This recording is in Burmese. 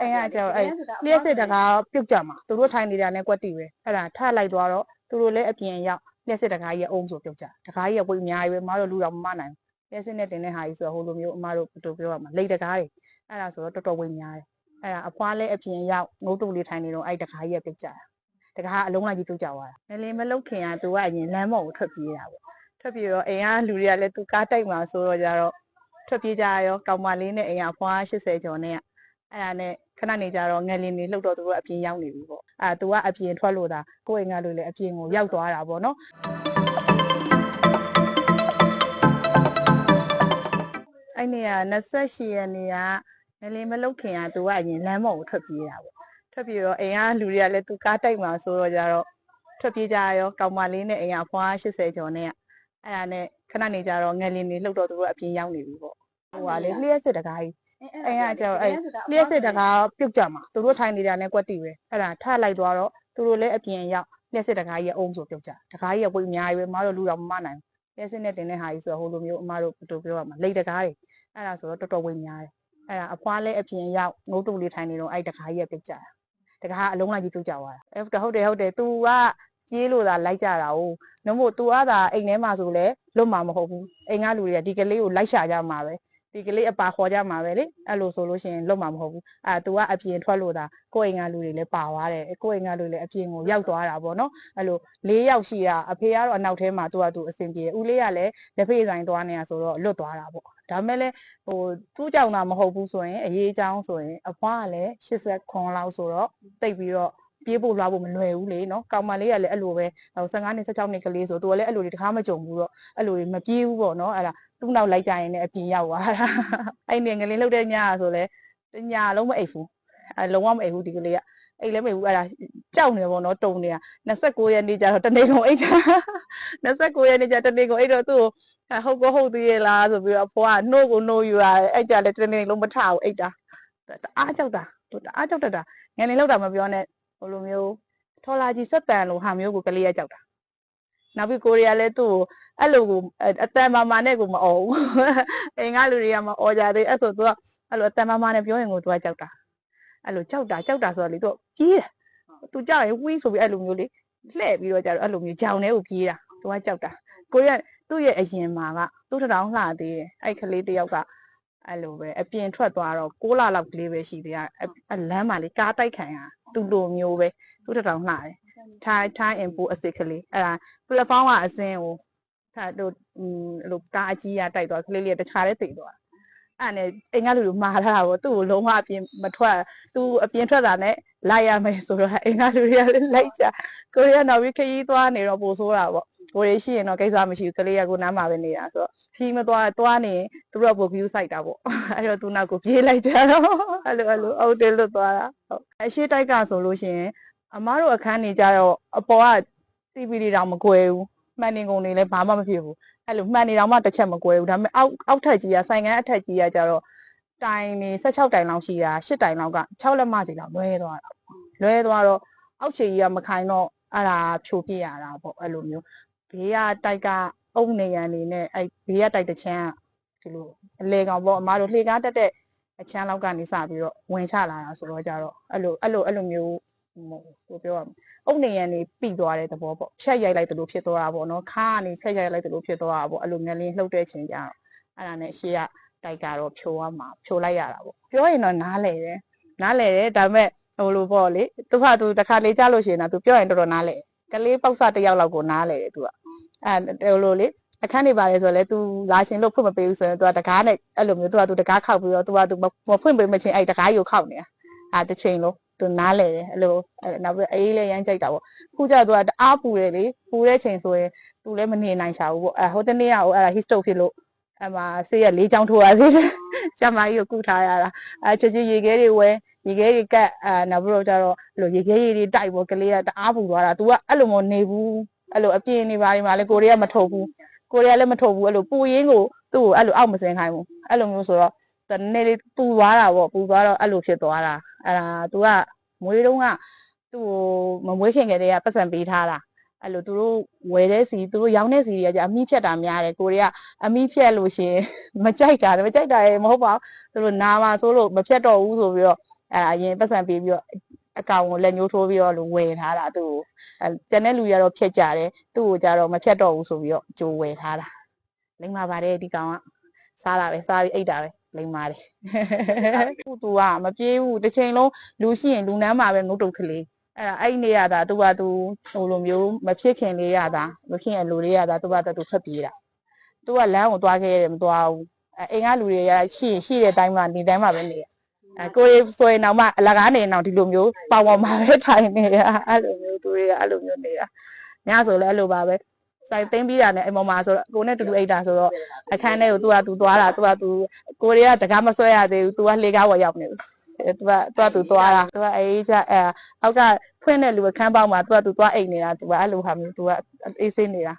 အိမ်ကကြောက်အဲ့လျှက်စစ်တကားပြုတ်ကြမှာသူတို့ထိုင်နေတာနဲ့ကွက်တီပဲအဲ့ဒါထလိုက်သွားတော့သူတို့လည်းအပြင်ရောက်လျှက်စစ်တကားကြီးအုံးဆိုပြုတ်ကြတကားကြီးကဝိအများကြီးပဲမတို့လူတော်မမနိုင်လျှက်စစ်နဲ့တင်တဲ့ဟာကြီးဆိုတော့ဟိုလိုမျိုးအမတို့ဘယ်လိုပြောရမလဲလိတ်တကားတွေအဲ့ဒါဆိုတော့တော်တော်ဝိများတယ်အဲ့ဒါအဖွားလည်းအပြင်ရောက်ငုတ်တုတ်လေးထိုင်နေတော့အဲ့တကားကြီးကပြုတ်ကြတာတကားကအလုံးလိုက်ကြီးပြုတ်ကြသွားတာငလင်းမလုတ်ခင်ကသူကအရင်လမ်းမော်ကိုထွက်ပြေးတာပေါ့ထွက်ပြေးတော့အိမ်ကလူတွေကလည်းသူကားတိုက်မှာဆိုတော့ကြတော့ထွက်ပြေးကြရောကောင်မလေးနဲ့အိမ်ကအဖွား80ကျော်နဲ့ အဲ့ဒါနဲ့ခဏနေကြတော့ငယ်လင်းနေလှုပ်တော့သူတို့အပြင်ရောက်နေပြီပေါ့အဲ့ဒါသူကအပြင်ထွက်လို့ဒါကိုယ့်အိမ်ကလူလည်းအပြင်ကိုရောက်သွားတာပေါ့နော်အဲ့နေက28ရက်နေ့ကငယ်လင်းမလှုပ်ခင်ကသူကအရင်လမ်းမော်ကိုထွက်ပြေးတာပေါ့ထွက်ပြေးတော့အိမ်ကလူတွေကလည်းသူကားတိုက်မှာဆိုတော့ကြတော့ထွက်ပြေးကြရောကောင်မလေးနဲ့အိမ်ကဖွား80ကျော်နဲ့အဲ့ဒါနဲ့ခဏနေကြတော့ငယ်လင်းနေလှုပ်တော့သူတို့အပြင်ရောက်နေပြီပေါ့ဟိုကလေလျှက်စစ်တကားကြီး အိမ်ကကြောက်အဲ့လျှက်စစ်တကားပြုတ်ကြမှာသူတို့ထိုင်နေတာနဲ့ကွက်တီပဲအဲ့ဒါထလိုက်သွားတော့သူတို့လည်းအပြင်ရောက်လျှက်စစ်တကားကြီးအုံးဆိုပြုတ်ကြတကားကြီးကဝိအများကြီးပဲမတို့လူတော်မမနိုင်လျှက်စစ်နဲ့တင်တဲ့ဟာကြီးဆိုတော့ဟိုလိုမျိုးအမတို့ဘယ်လိုပြောရမလဲလိတ်တကားတွေအဲ့ဒါဆိုတော့တော်တော်ဝိများတယ်အဲ့ဒါအဖွားလည်းအပြင်ရောက်ငုတ်တုတ်လေးထိုင်နေတော့အဲ့တကားကြီးကပြုတ်ကြတာတကားကအလုံးလိုက်ကြီးပြုတ်ကြသွားတာအဲ့ဟုတ်တယ်ဟုတ်တယ် तू ကပြေးလို့သာလိုက်ကြတာ哦နှမို့ तू ကသာအိမ်ထဲမှာဆိုလဲလွတ်မှာမဟုတ်ဘူးအိမ်ကလူတွေကဒီကလေးကိုလိုက်ရှာကြမှာပဲ ဒီကလေးအပါခေါ်ကြမှာပဲလေအဲ့လိုဆိုလို့ရှိရင်လွတ်မှာမဟုတ်ဘူးအာ तू ကအပြင်ထွက်လို့ဒါကိုယ့်အိမ်ကလူတွေလည်းပါသွားတယ်ကိုယ့်အိမ်ကလူလည်းအပြင်ကိုရောက်သွားတာပေါ့နော်အဲ့လို၄ယောက်ရှိတာအဖေကတော့အနောက်ထဲမှာ तू က तू အဆင်ပြေတယ်ဦးလေးကလည်းလက်ဖေးဆိုင်သွားနေတာဆိုတော့လွတ်သွားတာပေါ့ဒါမဲ့လည်းဟိုသူ့ကြောင့်သာမဟုတ်ဘူးဆိုရင်အရေးအကြောင်းဆိုရင်အဖွားကလည်း80ခွန်လောက်ဆိုတော့တိတ်ပြီးတော့ ပြေးဖို့လွှားဖို့မလွယ်ဘူးလေနော်ကောင်မလေးကလည်းအဲ့လိုပဲဟို15နှစ်16နှစ်ကလေးဆိုသူကလည်းအဲ့လိုတွေတခါမှကြုံဘူးတော့အဲ့လိုတွေမပြေးဘူးပေါ့နော်အဲ့ဒါသူ့နောက်လိုက်ကြရင်လည်းအပြင်ရောက်သွားတာအဲ့နေငလင်းလှုပ်တဲ့ညဆိုလဲတညလုံးမအိပ်ဘူးအဲလုံးဝမအိပ်ဘူးဒီကလေးကအိပ်လည်းမအိပ်ဘူးအဲ့ဒါကြောက်နေပေါ့နော်တုံနေတာ29ရက်နေ့ကျတော့တနေ့ကုန်အိပ်တာ29ရက်နေ့ကျတနေ့ကုန်အိပ်တော့သူ့ကိုဟုတ်ကောဟုတ်သေးရဲ့လားဆိုပြီးတော့အဖွားကနှုတ်ကိုနှုတ်ယူရတယ်အဲ့ကြလည်းတနေ့လုံးမထဘူးအိပ်တာတအားကြောက်တာသူတအားကြောက်တတ်တာငလင်းလှုပ်တာမပြောနဲ့ ဟိုလိုမျိုးထော်လာကြီးစက်တန်လိုဟာမျိုးကိုကလေးကကြောက်တာနောက်ပြီးကိုရီးယားလည်းသူ့ကိုအဲ့လိုကိုအတန်မာမာနဲ့ကိုမအော်ဘူးအိမ်ကလူတွေကမအော်ကြသေးအဲ့ဆိုသူကအဲ့လိုအတန်မာမာနဲ့ပြောရင်ကိုသူကကြောက်တာအဲ့လိုကြောက်တာကြောက်တာဆိုတော့လေသူပြေးတာသူကြောက်ရင်ဝီးဆိုပြီးအဲ့လိုမျိုးလေလှည့်ပြီးတော့ကြတော့အဲ့လိုမျိုးကြောင်ထဲကိုပြေးတာသူကကြောက်တာကိုရီးယားသူ့ရဲ့အရင်မှာကသူ့ထောင်လှသေးတယ်အဲ့ကလေးတယောက်ကအဲ့လိုပဲအပြင်ထွက်သွားတော့6လလောက်ကလေးပဲရှိသေးတာအလမ်းမှာလေကားတိုက်ခံရ သူ့လိုမျိုးပဲသူ့ထောင်လှတယ်ထိုင်းထိုင်းအင်ပိုအစ်စ်ကလေးအဲ့ဒါ platform ကအစင်းကိုဒါတို့อืมအဲ့လိုကားအကြီးရတိုက်သွားကလေးလေးတခြားလေးတိတ်သွားအဲ့နဲ့အိမ်ကလူလူမှားထားတာပေါ့သူ့ကိုလုံးဝအပြင်မထွက်သူအပြင်ထွက်တာနဲ့လိုက်ရမယ်ဆိုတော့အိမ်ကလူတွေကလည်းလိုက်ကြကိုရီးယားနောက်ပြီးခရီးသွားနေတော့ပို့ဆိုးတာပေါ့ ကိုရီးရှိရင်တော့ကိစ္စမရှိဘူးကလေးကကိုနားမှာပဲနေတာဆိုတော့ခီးမသွားသွားနေသူတို့ကပို view site တာပေါ့အဲ့တော့သူနောက်ကိုပြေးလိုက်ကြတော့အဲ့လိုအဲ့လိုအုတ်တယ်လွတ်သွားတာဟုတ်အရှိတိုက်ကဆိုလို့ရှိရင်အမားတို့အခန်းနေကြတော့အပေါ်က TV တွေတောင်မကွယ်ဘူးမှန်နေကုန်နေလဲဘာမှမဖြစ်ဘူးအဲ့လိုမှန်နေတောင်မှတစ်ချက်မကွယ်ဘူးဒါပေမဲ့အောက်အောက်ထက်ကြီးကဆိုင်ကန်အထက်ကြီးကကြတော့တိုင်နေ16တိုင်လောက်ရှိတာ8တိုင်လောက်က6လက်မစီလောက်လွဲသွားတာလွဲသွားတော့အောက်ခြေကြီးကမခိုင်တော့အဲ့ဒါဖြိုပြရတာပေါ့အဲ့လိုမျိုး ဘေးကတိုက်ကအုံနေရန်နေနဲ့အဲ့ဘေးကတိုက်တဲ့ချမ်းကဒီလိုအလေကောင်ပေါ့အမားတို့လှေကားတက်တဲ့အချမ်းလောက်ကနေစပြီးတော့ဝင်ချလာတာဆိုတော့ကြတော့အဲ့လိုအဲ့လိုအဲ့လိုမျိုးဟိုပြောရမလဲအုတ်နေရန်နေပြီးသွားတဲ့သဘောပေါ့ဖြတ်ရိုက်လိုက်သလိုဖြစ်သွားတာပေါ့နော်ခါကနေဖြတ်ရိုက်လိုက်သလိုဖြစ်သွားတာပေါ့အဲ့လိုငလင်းလှုပ်တဲ့ချိန်ကျတော့အဲ့ဒါနဲ့ရှေ့ကတိုက်ကတော့ဖြိုရမှာဖြိုလိုက်ရတာပေါ့ပြောရင်တော့နားလေတယ်နားလေတယ်ဒါပေမဲ့ဟိုလိုပေါ့လေသူကသူတစ်ခါလေးကြားလို့ရှိရင်တော့သူပြောရင်တော်တော်နားလေကလေးပေါက်စတစ်ယောက်လောက်ကိုနားလေတယ်သူက အဲဟိုလိုလေအခန်းနေပါလေဆိုတော့လေ तू လာရှင်လို့ဖွင့်မပေးဘူးဆိုရင် तू ကတကားနဲ့အဲ့လိုမျိုး तू က तू တကားခောက်ပြီးတော့ तू က तू မဖွင့်ပေးမချင်းအဲ့တကားယူခောက်နေတာအာတစ်ချိန်လုံးသူနားလဲတယ်အဲ့လိုနောက်ပြီးအေးလေးရမ်းကြိုက်တာပေါ့ခုကျသူကတအားပူတယ်လေပူတဲ့ချိန်ဆိုရင်သူလည်းမနေနိုင်ချဘူးပေါ့အဲဟိုတနေ့ကဟိုအဲ့ဒါ his stroke ဖြစ်လို့အမဆေးရလေးချောင်းထိုးရသေးတယ်ဆရာမကြီးကိုကုထားရတာအဲချက်ချင်းရေခဲတွေဝဲရေခဲတွေကတ်အာနောက်ပြီးတော့ကျတော့အဲ့လိုရေခဲရေတွေတိုက်ပေါ့ကလေးကတအားပူသွားတာ तू ကအဲ့လိုမနေဘူး အဲ့လိုအပြင်းနေပါဒီမှာလေကိုရီးယားမထုတ်ဘူးကိုရီးယားလည်းမထုတ်ဘူးအဲ့လိုပူရင်းကိုသူ့ကိုအဲ့လိုအောက်မစင်ခိုင်းဘူးအဲ့လိုမျိုးဆိုတော့တနေ့လေးပူသွားတာပေါ့ပူသွားတော့အဲ့လိုဖြစ်သွားတာအဲ့ဒါ तू ကမွေးတုန်းကသူ့ကိုမမွေးခင်ကတည်းကပတ်စံပေးထားတာအဲ့လိုသူတို့ဝယ်တဲ့စီသူတို့ရောင်းတဲ့စီတွေကကြာအမိဖြတ်တာများတယ်ကိုရီးယားအမိဖြတ်လို့ရှင်မကြိုက်တာမကြိုက်တာရေမဟုတ်ပါဘူးသူတို့နာမှာဆိုလို့မဖြတ်တော့ဘူးဆိုပြီးတော့အဲအရင်ပတ်စံပေးပြီးတော့ အကောင်ကိုလက်ညှိုးထိုးပြီးတော့လို့ဝယ်ထားတာသူ့ကိုအဲကျန်တဲ့လူတွေကတော့ဖြတ်ကြတယ်သူ့ကိုကြတော့မဖြတ်တော့ဘူးဆိုပြီးတော့ကြိုဝယ်ထားတာလိမ္မာပါတယ်ဒီကောင်ကစားတာပဲစားပြီးအိတ်တာပဲလိမ္မာတယ်သူသူကမပြေးဘူးတစ်ချိန်လုံးလူရှိရင်လူနမ်းမှာပဲငုတ်တုတ်ကလေးအဲ့ဒါအဲ့နေရတာသူကသူဟိုလိုမျိုးမဖြစ်ခင်လေးရတာမဖြစ်ရင်လူလေးရတာသူကသူထွက်ပြေးတာသူကလမ်းကိုသွားခဲ့ရတယ်မသွားဘူးအဲအိမ်ကလူတွေကရှိရင်ရှိတဲ့အတိုင်းမှာဒီတိုင်းမှာပဲနေရ အဲကိုရီဆိုရင်တော့မှအလကားနေအောင်ဒီလိုမျိုးပေါင်ပေါ်မှာပဲထိုင်နေတာအဲ့လိုမျိုးသူတွေကအဲ့လိုမျိုးနေတာညဆိုလည်းအဲ့လိုပါပဲစိုက်သိမ့်ပြီးတာနဲ့အိမ်ပေါ်မှာဆိုတော့ကိုနဲ့တူတူအိတ်တာဆိုတော့အခန်းထဲကိုသူကသူသွားတာသူကသူကိုရီကတကားမဆွဲရသေးဘူးသူကလှေကားဝယ်ရောက်နေဘူးအဲသူကသူကသူသွားတာသူကအေးကြအဲအောက်ကဖွင့်တဲ့လူအခန်းပေါက်မှာသူကသူသွားအိတ်နေတာသူကအဲ့လိုဟာမျိုးသူကအေးဆေးနေတာ